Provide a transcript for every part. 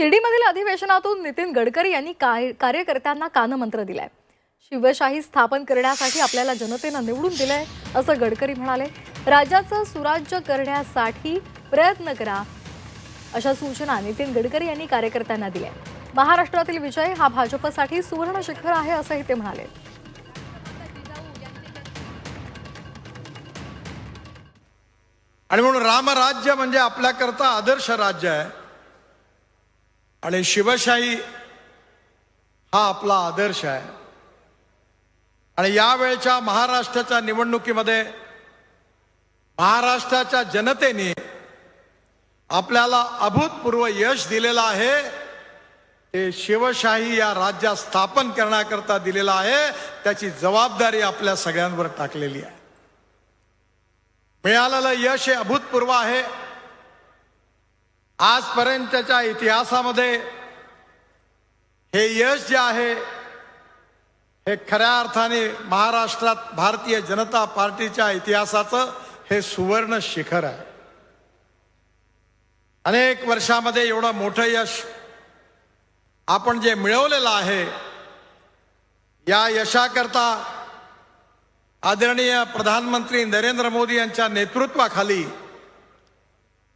शिर्डीमधील अधिवेशनातून नितीन गडकरी यांनी कार्यकर्त्यांना कानमंत्र दिलाय. शिवशाही स्थापन करण्यासाठी आपल्याला जनतेनं निवडून दिलंय असं गडकरी म्हणाले. राज्याचं सुराज्य करण्यासाठी प्रयत्न करा अशा सूचना नितीन गडकरी यांनी कार्यकर्त्यांना दिल्या. महाराष्ट्रातील विजय हा भाजपसाठी सुवर्ण शिखर आहे असंही ते म्हणाले. आणि म्हणून रामराज्य म्हणजे आपल्याकरता आदर्श राज्य आहे. आणि शिवशाही हा आपला आदर्श आहे. आणि यावेळच्या महाराष्ट्राच्या निवडणुकीमध्ये महाराष्ट्राच्या जनतेने आपल्याला अभूतपूर्व यश दिलेलं आहे. ते शिवशाही या राज्यात स्थापन करण्याकरता दिलेलं आहे. त्याची जबाबदारी आपल्या सगळ्यांवर टाकलेली आहे. मिळालेलं यश हे अभूतपूर्व आहे. आजपर्यंतच्या इतिहासामध्ये हे यश जे आहे हे खऱ्या अर्थाने महाराष्ट्रात भारतीय जनता पार्टीच्या इतिहासाचं हे सुवर्ण शिखर आहे. अनेक वर्षामध्ये एवढं मोठं यश आपण जे मिळवलेलं आहे या यशाकरता आदरणीय प्रधानमंत्री नरेंद्र मोदी यांच्या नेतृत्वाखाली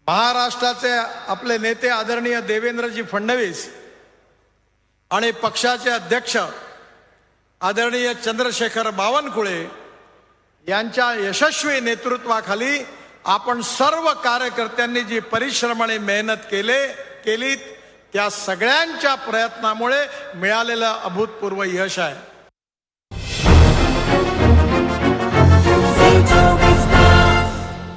महाराष्ट्राचे आपले नेते आदरणीय देवेंद्रजी फडणवीस आणि पक्षाचे अध्यक्ष आदरणीय चंद्रशेखर बावनकुळे यांच्या यशस्वी नेतृत्वाखाली आपण सर्व कार्यकर्त्यांनी जी परिश्रम आणि मेहनत केले केली त्या सगळ्यांच्या प्रयत्नामुळे मिळालेलं अभूतपूर्व यश आहे.